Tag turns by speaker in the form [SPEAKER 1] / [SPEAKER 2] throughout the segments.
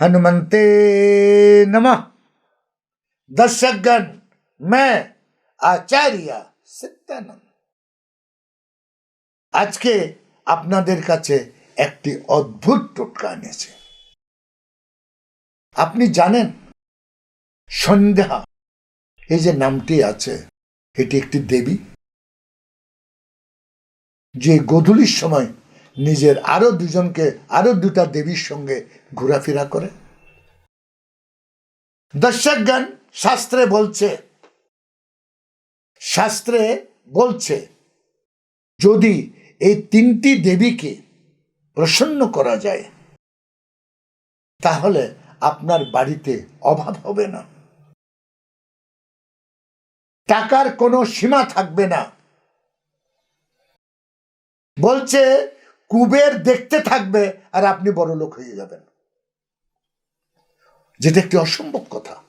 [SPEAKER 1] हनुमंते नमः दर्शकगण मैं আচার্য সত্যানন্দ আজকে আপনাদের কাছে একটি অদ্ভুত টোটকা এনেছে আপনি জানেন সন্ধ্যা এই যে নামটি আছে এটি একটি দেবী যে গোধূলির সময় নিজের আরও দুজনকে, আরও দুটা দেবীর সঙ্গে ঘোরাফেরা করে। দর্শকগণ, শাস্ত্রে বলছে শাস্ত্রে বলছে, যদি এই তিনটি দেবীকে প্রসন্ন করা যায়, তাহলে আপনার বাড়িতে অভাব হবে না। টাকার কোনো সীমা থাকবে না। বলছে কুবের দেখতে থাকবে আর আপনি বড় লোক হয়ে যাবেন। যেটা একটি অসম্ভব কথা।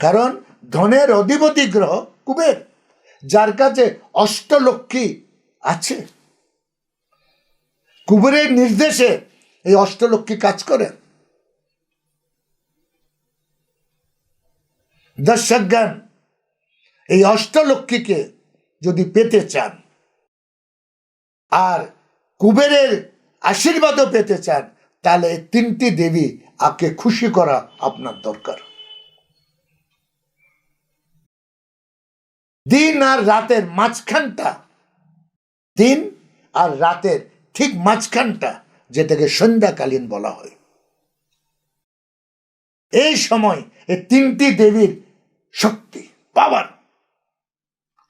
[SPEAKER 1] কারণ ধনের অধিপতি গ্রহ কুবের, যার কাছে অষ্টলক্ষ্মী আছে। কুবেরের নির্দেশে এই অষ্টলক্ষ্মী কাজ করে। দর্শকগণ, এই অষ্টলক্ষ্মীকে যদি পেতে চান আর কুবেরের আশীর্বাদও পেতে চান, তাহলে এই তিনটি দেবী আকে খুশি করা আপনার দরকার। দিন আর রাতের মাঝখানটা, দিন আর রাতের ঠিক মাঝখানটা, যেটাকে সন্ধ্যাকালীন বলা হয়। এই সময় এই তিনটি দেবীর শক্তি, পাওয়ার,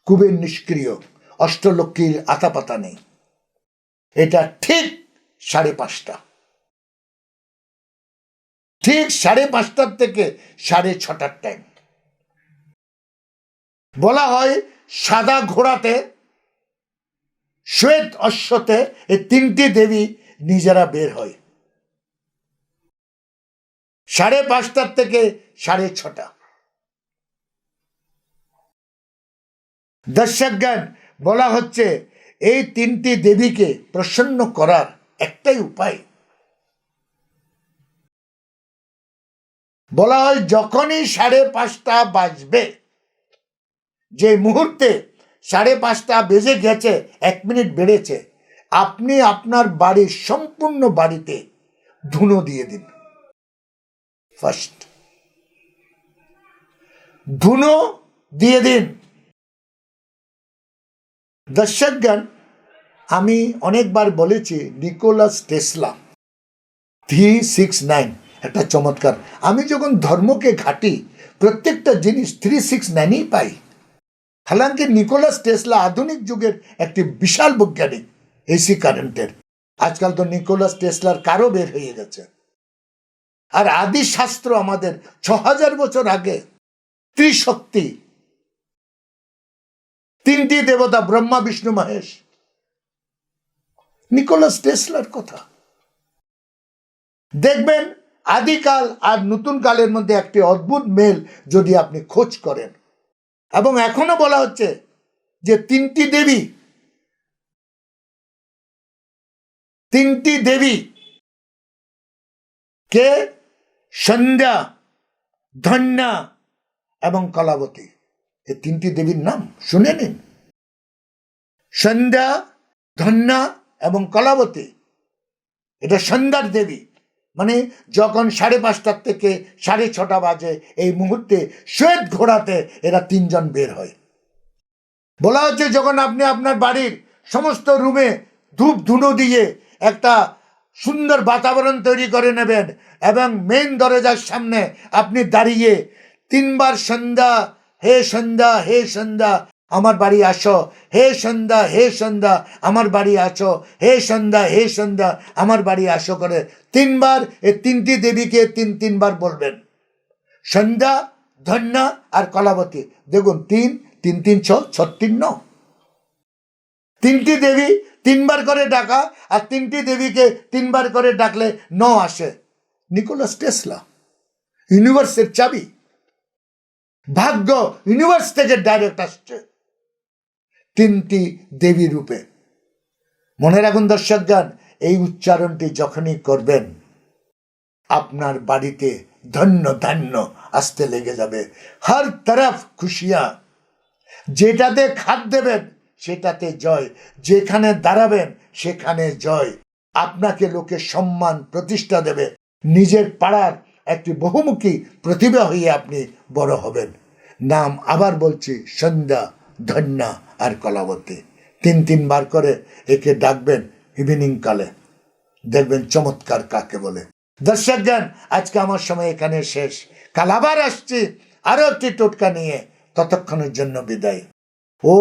[SPEAKER 1] কুবের নিষ্ক্রিয়, অষ্টলক্ষ্মীর আতাপাতা নেই এটা ঠিক সাড়ে পাঁচটা। ঠিক সাড়ে পাঁচটার থেকে সাড়ে ছটার টাইম বলা হয় সাদা ঘোড়াতে, শ্বেত অশ্বতে এই তিনটি দেবী নিজেরা বের হয়। সাড়ে পাঁচটার থেকে সাড়ে ছটা। দর্শকগণ, বলা হচ্ছে এই তিনটি দেবীকে প্রসন্ন করার একটাই উপায়। বলা হয়, যখনই সাড়ে পাঁচটা বাজবে, যে মুহূর্তে সাড়ে পাঁচটা বেজে গেছে, এক মিনিট বেড়েছে, আপনি আপনার বাড়ির সম্পূর্ণ বাড়িতে ধুনো দিয়ে দিন। ফার্স্ট ধুনো দিয়ে দিন। দর্শকগণ আমি অনেকবার বলেছি, Nicholas Tesla three six nine, একটা চমৎকার। আমি যখন ধর্মকে ঘাটি, প্রত্যেকটা জিনিস থ্রি সিক্স নাইনই পাই। হালাঙ্কি নিকোলাস টেসলা আধুনিক যুগের একটি বিশাল বৈজ্ঞানিক এসি কারেন্টের। আজকাল তো নিকোলাস টেসলার কারও বের হয়ে গেছে। আর আদি শাস্ত্র আমাদের ছ হাজার বছর আগে ত্রিশক্তি, তিনটি দেবতা ব্রহ্মা, বিষ্ণু, মহেশ নিকোলাস টেসলার কথা। দেখবেন, আদিকাল আর নতুন কালের মধ্যে একটি অদ্ভুত মেল যদি আপনি খোঁজ করেন। এবং এখনও বলা হচ্ছে যে তিনটি দেবী তিনটি দেবী, কে? সন্ধ্যা, ধন্যা এবং কলাবতী। এই তিনটি দেবীর নাম শুনে নিন। সন্ধ্যা, ধন্যা এবং কলাবতী। এটা সন্ধ্যার দেবী। মানে যখন সাড়ে পাঁচটার থেকে সাড়ে ছটা বাজে এই মুহূর্তে শ্বেত ঘোড়াতে এরা তিনজন বের হয়। বলা হচ্ছে যখন আপনি আপনার বাড়ির সমস্ত রুমে ধূপ ধুনো দিয়ে একটা সুন্দর বাতাবরণ তৈরি করে নেবেন এবং মেন দরজার সামনে আপনি দাঁড়িয়ে তিনবার সন্ধ্যা, হে সন্ধ্যা হে সন্ধ্যা আমার বাড়ি আসো। হে সন্ধ্যা হে সন্ধ্যা, আমার বাড়ি আসো। হে সন্ধ্যা হে সন্ধ্যা, আমার বাড়ি আসো করে। তিনবার, এ তিনটি দেবীকে তিন, তিনবার বলবেন। সন্ধ্যা, ধন্যা আর কলাবতী। দেখুন, তিন তিন তিন, ছ ছত্রিশ ন। তিনটি দেবী তিনবার করে ডাকা আর তিনটি দেবীকে তিনবার করে ডাকলে ন আসে। নিকোলাস টেসলা, ইউনিভার্সের চাবি। ভাগ্য ইউনিভার্স থেকে ডাইরেক্ট আসছে। তিনটি দেবী রূপে। মনে রাখুন দর্শকগণ এই উচ্চারণটি যখনই করবেন, আপনার বাড়িতে ধন্য ধান্য আসতে লেগে যাবে। হর তরফ খুশিয়া, যেটাতে খাদ দেবেন, সেটাতে জয়। যেখানে দাঁড়াবেন, সেখানে জয়। আপনাকে লোকে সম্মান, প্রতিষ্ঠা দেবে। নিজের পাড়ার একটি বহুমুখী প্রতিভা হয়ে আপনি বড় হবেন। নাম আবার বলছি, সন্ধ্যা ধন্যা। আর কলাবতী তিন তিনবার করে একে ডাকবেন ইভিনিং কালে দেখবেন চমৎকার কাকে বলে। দর্শকগণ আজকে আমার সময় এখানে শেষ। কাল আবার আসছি আরও একটি টোটকা নিয়ে। ততক্ষণের জন্য বিদায়। ও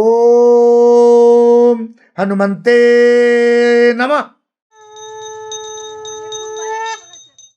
[SPEAKER 1] হনুমন্তে নমঃ।